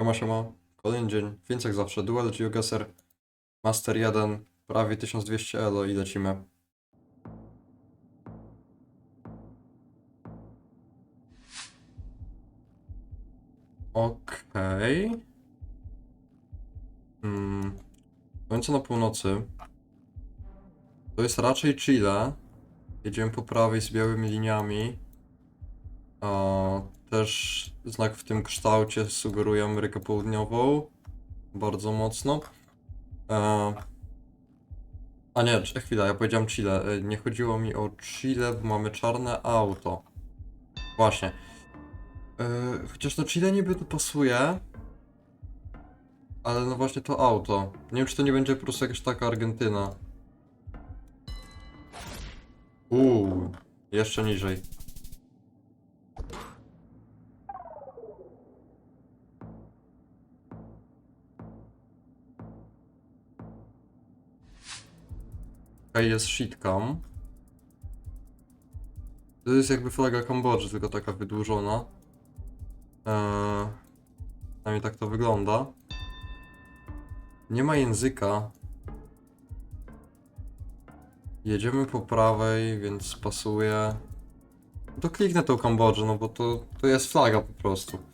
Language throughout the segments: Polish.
Siema, siema. Kolejny dzień, więc jak zawsze, Dual GeoGuessr Master 1, prawie 1200 elo i lecimy. Okej. Hmm. Końcu na północy. To jest raczej Chile. Jedziemy po prawej z białymi liniami. A, też znak w tym kształcie sugeruje Amerykę Południową. Bardzo mocno. E, a nie, chwila, ja powiedziałem Chile. E, Nie chodziło mi o Chile, bo mamy czarne auto. Właśnie. E, chociaż to Chile niby pasuje. Ale no właśnie to auto. Nie wiem, czy to nie będzie po prostu jakaś taka Argentyna. Uuu, jeszcze niżej. Jest shitcam. To jest jakby flaga Kambodży, tylko taka wydłużona. Eee, tak to wygląda. Nie ma języka. Jedziemy po prawej, więc pasuje. To kliknę tą Kambodżę, no bo to, to jest flaga po prostu.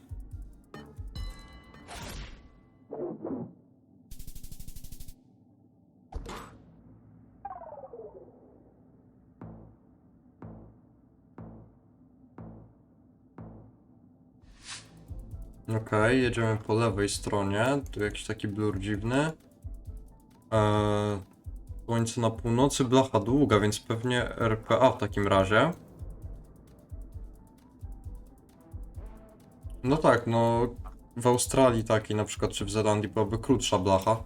Jedziemy po lewej stronie. Tu jakiś taki blur dziwny. Eee, słońce na północy, blacha długa, więc pewnie RPA w takim razie. No tak, no w Australii takiej na przykład, czy w Zelandii byłaby krótsza blacha.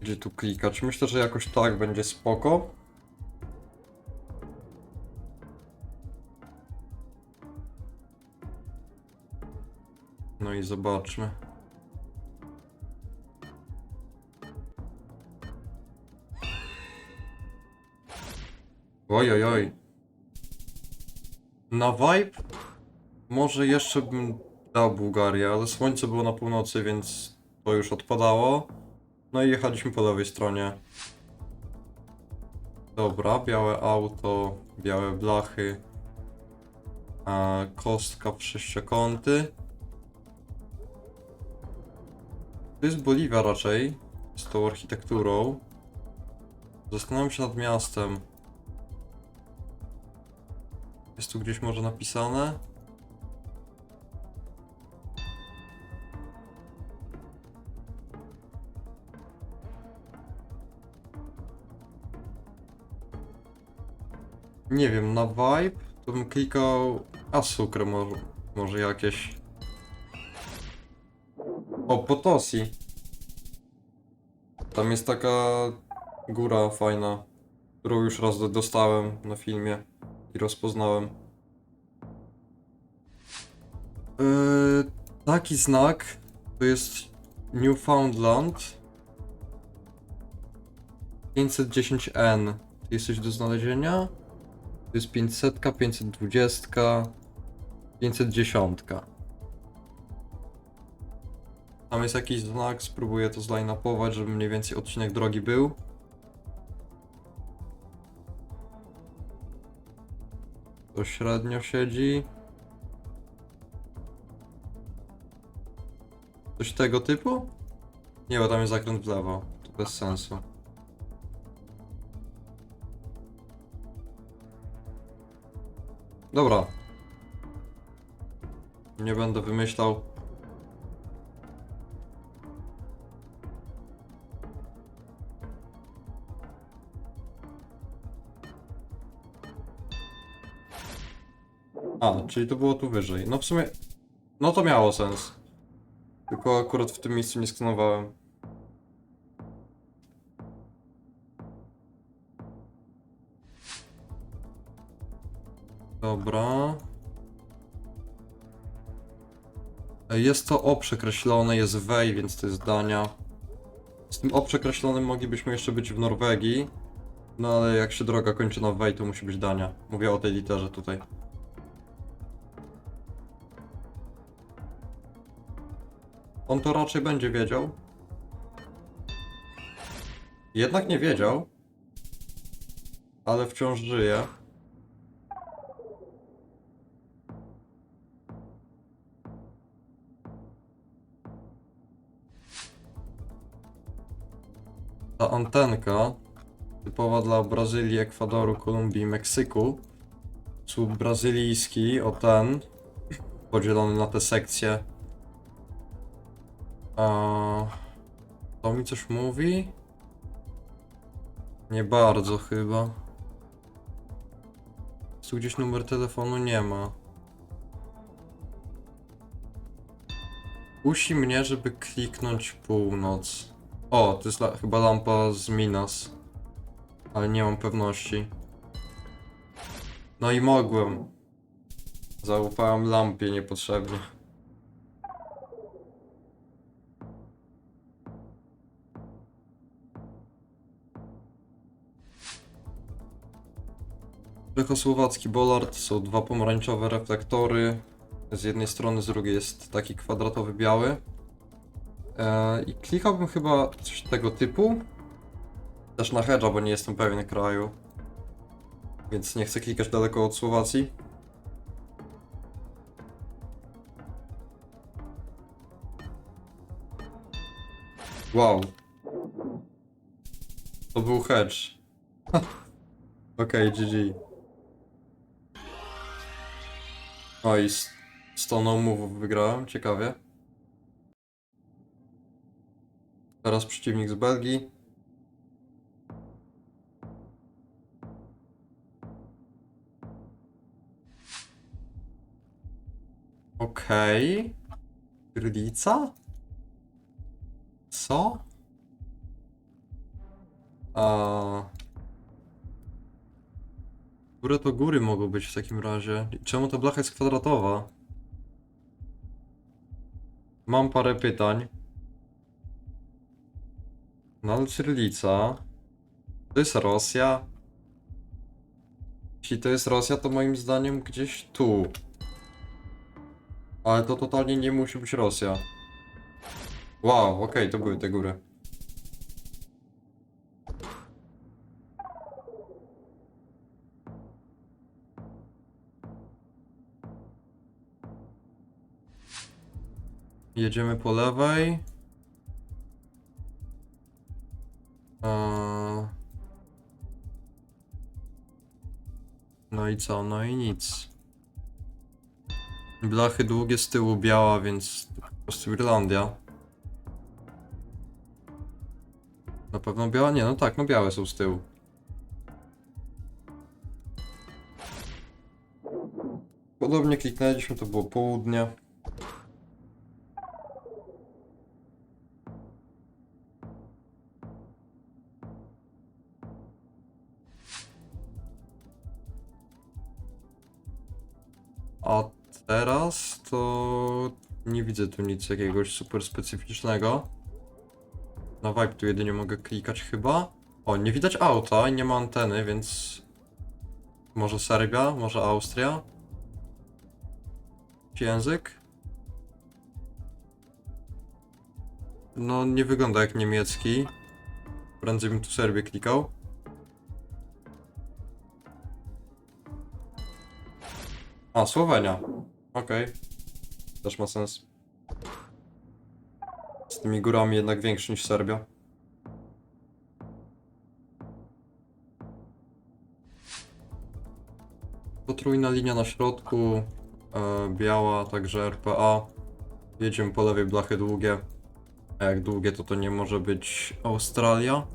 Gdzie tu klikać? Myślę, że jakoś tak będzie spoko. No i zobaczmy. Oj, oj, oj. Na vibe może jeszcze bym dał Bułgarię, ale słońce było na północy, więc to już odpadało. No i jechaliśmy po lewej stronie. Dobra, białe auto, białe blachy. A, kostka w sześciokąty. To jest Boliwia raczej, z tą architekturą. Zastanawiam się nad miastem. Jest tu gdzieś może napisane? Nie wiem, na vibe to bym klikał a sucre może, może jakieś. O, Potosi. Tam jest taka góra fajna, którą już raz do- dostałem na filmie i rozpoznałem. Yy, taki znak to jest Newfoundland 510N. Ty jesteś do znalezienia? To jest 500, 520, 510. Tam jest jakiś znak, spróbuję to zline-upować, żeby mniej więcej odcinek drogi był. To średnio siedzi. Coś tego typu? Nie, bo tam jest zakręt w lewo. To bez sensu. Dobra. Nie będę wymyślał. A, czyli to było tu wyżej. No w sumie. No to miało sens. Tylko akurat w tym miejscu nie skanowałem. Dobra. E, Jest to o przekreślone, jest wej, więc to jest Dania. Z tym o przekreślonym moglibyśmy jeszcze być w Norwegii. No ale jak się droga kończy na wej, to musi być Dania. Mówię o tej literze tutaj. On to raczej będzie wiedział. Jednak nie wiedział. Ale wciąż żyje. Ta antenka typowa dla Brazylii, Ekwadoru, Kolumbii Meksyku. Słup brazylijski, o ten, podzielony na te sekcje. A to mi coś mówi? Nie bardzo chyba. Tu gdzieś numer telefonu nie ma. Kusi mnie, żeby kliknąć północ. O, to jest la chyba lampa z Minas. Ale nie mam pewności. No i mogłem. Zaufałem lampie niepotrzebnie. Czechosłowacki Bollard są dwa pomarańczowe reflektory. Z jednej strony, z drugiej jest taki kwadratowy biały. E, I klikałbym chyba coś tego typu. Też na hedge'a, bo nie jestem pewien kraju. Więc nie chcę klikać daleko od Słowacji. Wow. To był hedge. Okej, GG. O i z 100 no move'ów wygrałem, ciekawie. Teraz przeciwnik z Belgii. Okej. Krylica? Co? A... Które to góry mogą być w takim razie? Czemu ta blacha jest kwadratowa? Mam parę pytań. No ale. To jest Rosja? Jeśli to jest Rosja, to moim zdaniem gdzieś tu. Ale to totalnie nie musi być Rosja. Wow, okej, to były te góry. Jedziemy po lewej. No i co? No i nic. Blachy długie z tyłu biała, więc po prostu Irlandia. Na pewno biała? Nie, no tak, no białe są z tyłu. Podobnie kliknęliśmy, to było południe. Nie widzę tu nic jakiegoś super specyficznego. Na vibe tu jedynie mogę klikać chyba. O, nie widać auta i nie ma anteny, więc... Może Serbia, może Austria? Język? No, nie wygląda jak niemiecki. Prędzej bym tu Serbię klikał. A, Słowenia. Okej. Też ma sens. Z tymi górami jednak większy niż Serbia. Potrójna linia na środku, e, biała, także RPA. Jedziemy po lewej blachy długie. A jak długie, to to nie może być Australia.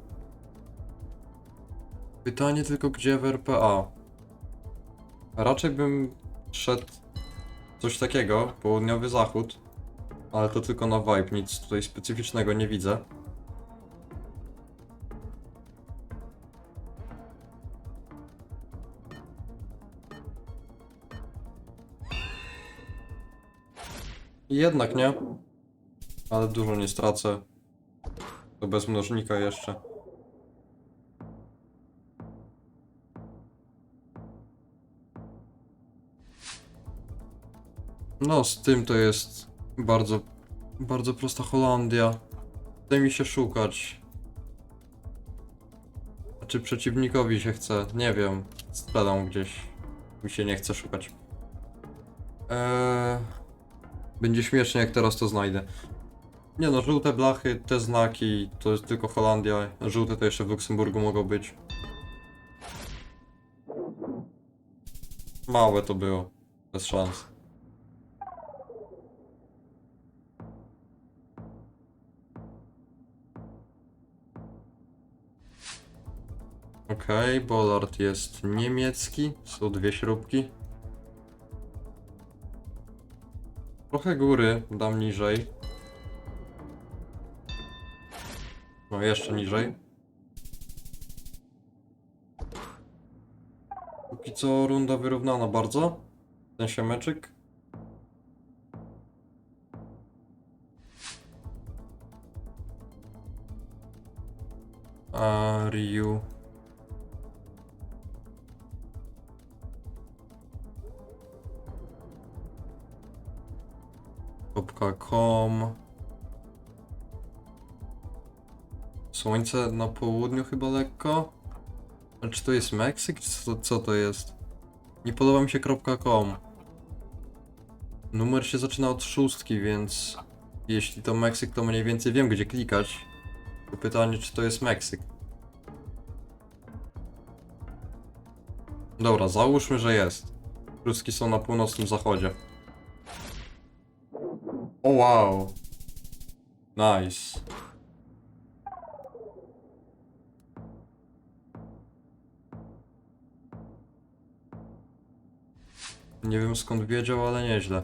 Pytanie tylko, gdzie w RPA? Raczej bym szedł coś takiego, południowy zachód, ale to tylko na vibe, nic tutaj specyficznego nie widzę. Jednak nie, ale dużo nie stracę. To bez mnożnika jeszcze. No, z tym to jest bardzo Bardzo prosta Holandia. Chce mi się szukać. A czy przeciwnikowi się chce? Nie wiem. Strzelam gdzieś. Mi się nie chce szukać. Eee... Będzie śmiesznie jak teraz to znajdę. Nie no, żółte blachy, te znaki, to jest tylko Holandia. Żółte to jeszcze w Luksemburgu mogą być. Małe to było. Bez szans. Okej, Bollard jest niemiecki. Są dwie śrubki. Trochę góry, dam niżej. No, jeszcze niżej. Póki co runda wyrównana bardzo. Ten się meczyk. A. .com Słońce na południu chyba lekko? Ale czy to jest Meksyk, czy co, co to jest? Nie podoba mi się .com Numer się zaczyna od szóstki, więc jeśli to Meksyk, to mniej więcej wiem gdzie klikać. To pytanie, czy to jest Meksyk. Dobra, załóżmy, że jest. Ruski są na północnym zachodzie. O wow. Nice. Nie wiem skąd wiedział, ale nieźle.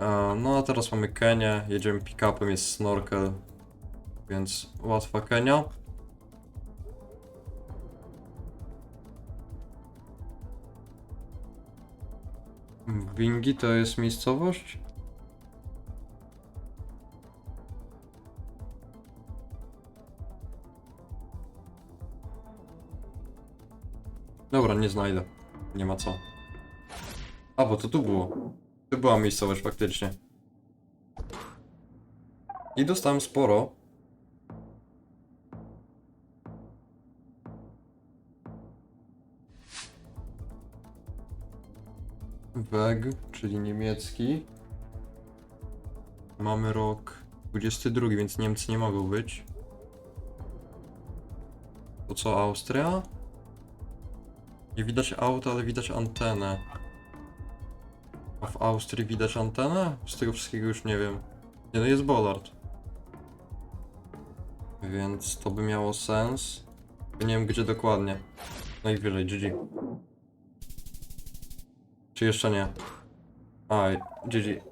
E, no a teraz mamy Kenię, jedziemy pick-upem, jest snorkel, więc łatwa Kenia. Wingi to jest miejscowość? Nie znajdę. Nie ma co. A, bo to tu było. Tu była miejscowość faktycznie. I dostałem sporo. Weg, czyli niemiecki. Mamy rok 22, więc Niemcy nie mogą być. To co, Austria? Nie widać auta, ale widać antenę. A w Austrii widać antenę? Z tego wszystkiego już nie wiem. Nie, no jest Bollard. Więc to by miało sens. Nie wiem gdzie dokładnie. Najwyżej, GG. Czy jeszcze nie? Aj, GG.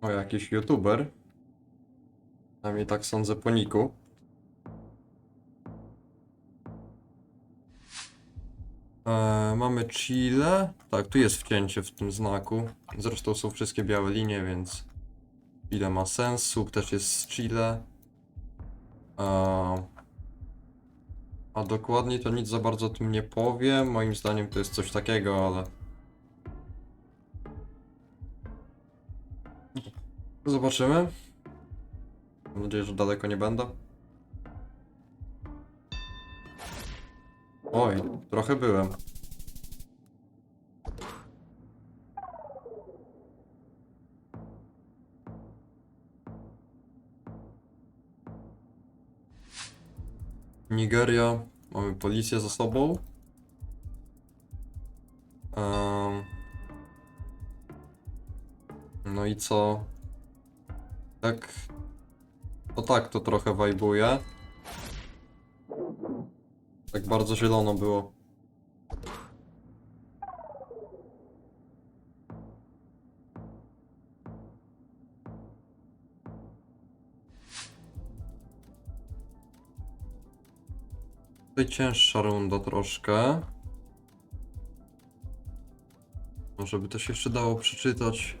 O, jakiś youtuber. Przynajmniej tak sądzę po niku. Eee, mamy Chile. Tak, tu jest wcięcie w tym znaku. Zresztą są wszystkie białe linie, więc Chile ma sens. Słup też jest z Chile. Eee, a dokładniej to nic za bardzo o tym nie powiem. Moim zdaniem to jest coś takiego, ale. Zobaczymy. Mam nadzieję, że daleko nie będę. Oj, trochę byłem. Nigeria. Mamy policję za sobą. Em, no i co? Tak. To tak to trochę wajbuje. Tak bardzo zielono było. Tutaj cięższa runda troszkę. Może by to się jeszcze dało przeczytać.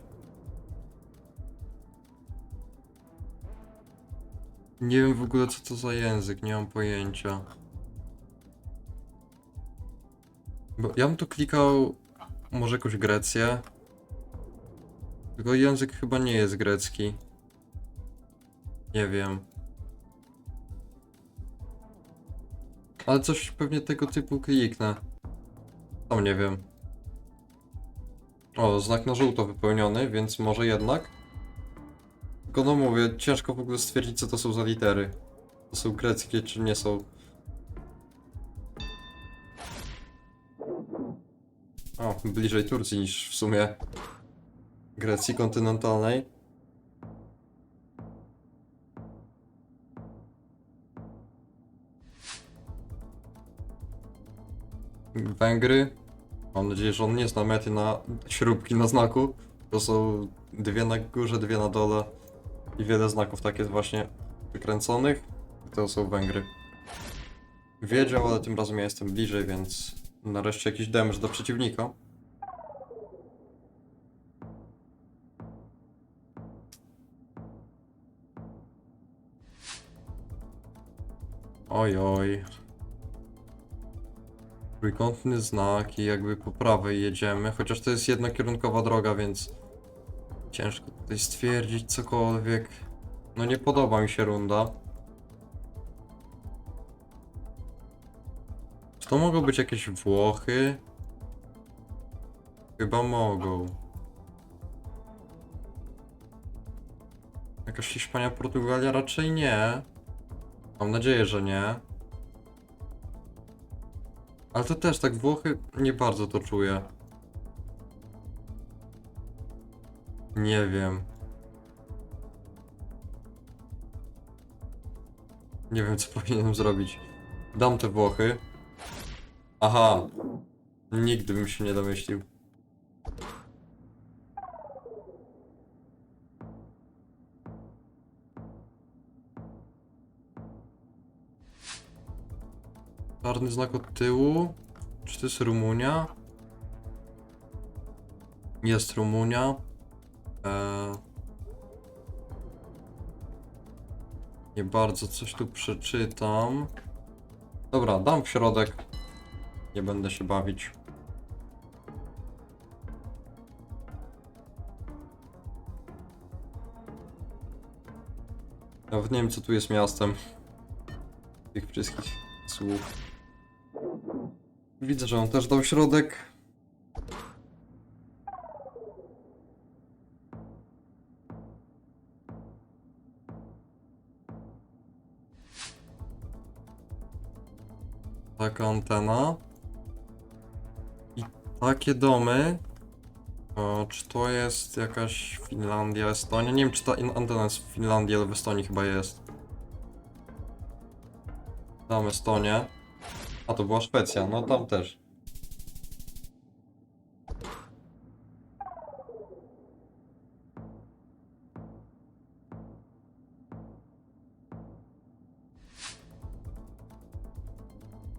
Nie wiem w ogóle co to za język, nie mam pojęcia. Bo ja bym tu klikał może jakąś Grecję. Tylko język chyba nie jest grecki. Nie wiem. Ale coś pewnie tego typu kliknę. Tam nie wiem. O, znak na żółto wypełniony, więc może jednak. Tylko no mówię, ciężko w ogóle stwierdzić co to są za litery. To są greckie czy nie są. O, bliżej Turcji niż w sumie Grecji kontynentalnej. Węgry. Mam nadzieję, że on nie zna mety na śrubki na znaku. To są dwie na górze, dwie na dole i wiele znaków tak jest właśnie wykręconych. To są Węgry. Wiedział, ale tym razem ja jestem bliżej, więc nareszcie jakiś damage do przeciwnika. Oj, oj. Trójkątny znak i jakby po prawej jedziemy, chociaż to jest jednokierunkowa droga, więc ciężko tutaj stwierdzić cokolwiek. No nie podoba mi się runda. Czy to mogą być jakieś Włochy? Chyba mogą. Jakaś Hiszpania, Portugalia? Raczej nie. Mam nadzieję, że nie. Ale to też tak Włochy nie bardzo to czuję. Nie wiem. Nie wiem co powinienem zrobić. Dam te Włochy. Aha. Nigdy bym się nie domyślił. Czarny znak od tyłu. Czy to jest Rumunia? Jest Rumunia. Eee... Nie bardzo coś tu przeczytam. Dobra, dam w środek. Nie będę się bawić. Nawet nie wiem, co tu jest miastem. Tych wszystkich słów. Widzę, że on też dał środek. Taka antena. I takie domy. O, czy to jest jakaś Finlandia, Estonia? Nie wiem, czy ta antena jest w Finlandii, ale w Estonii chyba jest. Tam Estonię. A to była Szwecja, no tam też.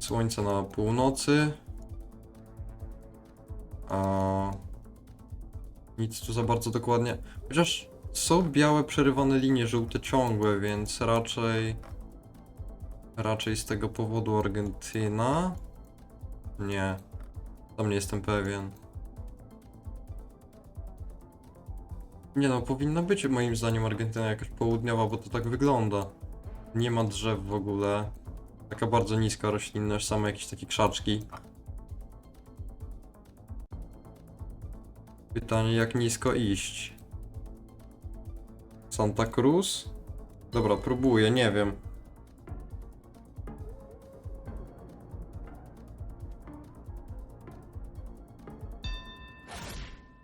Słońce na północy. A nic tu za bardzo dokładnie. Chociaż są białe przerywane linie, żółte ciągłe, więc raczej. Raczej z tego powodu Argentyna? Nie. Tam nie jestem pewien. Nie no, powinna być moim zdaniem Argentyna jakaś południowa, bo to tak wygląda. Nie ma drzew w ogóle. Taka bardzo niska roślinność, same jakieś takie krzaczki. Pytanie, jak nisko iść? Santa Cruz? Dobra, próbuję, nie wiem.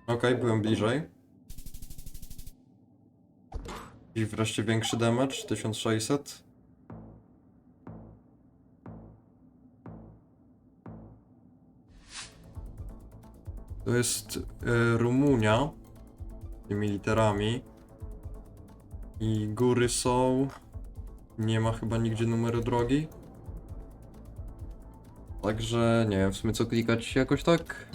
Okej, byłem bliżej. I wreszcie większy damage, 1600. To jest e, Rumunia. Tymi literami. I góry są. Nie ma chyba nigdzie numeru drogi. Także nie wiem w sumie co klikać jakoś tak.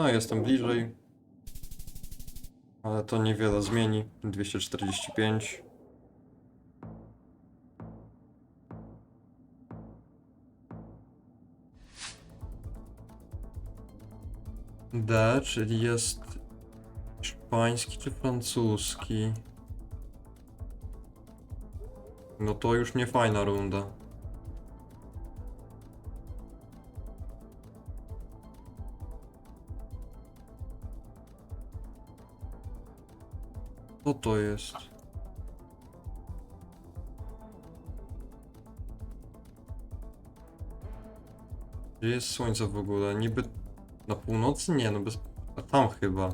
No, jestem bliżej. Ale to niewiele zmieni. 245. D, czyli jest hiszpański czy francuski? No to już nie fajna runda. Co to jest? Gdzie jest słońce w ogóle? Niby na północy? Nie, no bez... A tam chyba.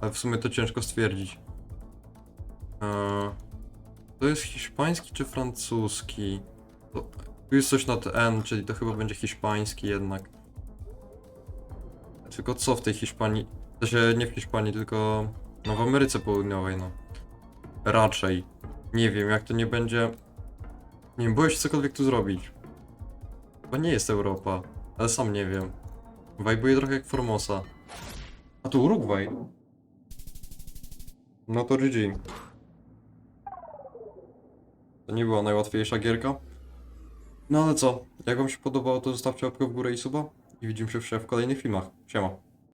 Ale w sumie to ciężko stwierdzić. Eee, to jest hiszpański czy francuski? To, tu jest coś nad N, czyli to chyba będzie hiszpański jednak. Tylko co w tej Hiszpanii? To się nie w Hiszpanii, tylko no w Ameryce Południowej, no. Raczej. Nie wiem, jak to nie będzie... Nie wiem, boję się cokolwiek tu zrobić. Chyba nie jest Europa, ale sam nie wiem. Wajbuje trochę jak Formosa. A tu Urugwaj. No to GG. To nie była najłatwiejsza gierka. No ale co, jak wam się podobało, to zostawcie łapkę w górę i suba. I widzimy się w kolejnych filmach. Siema.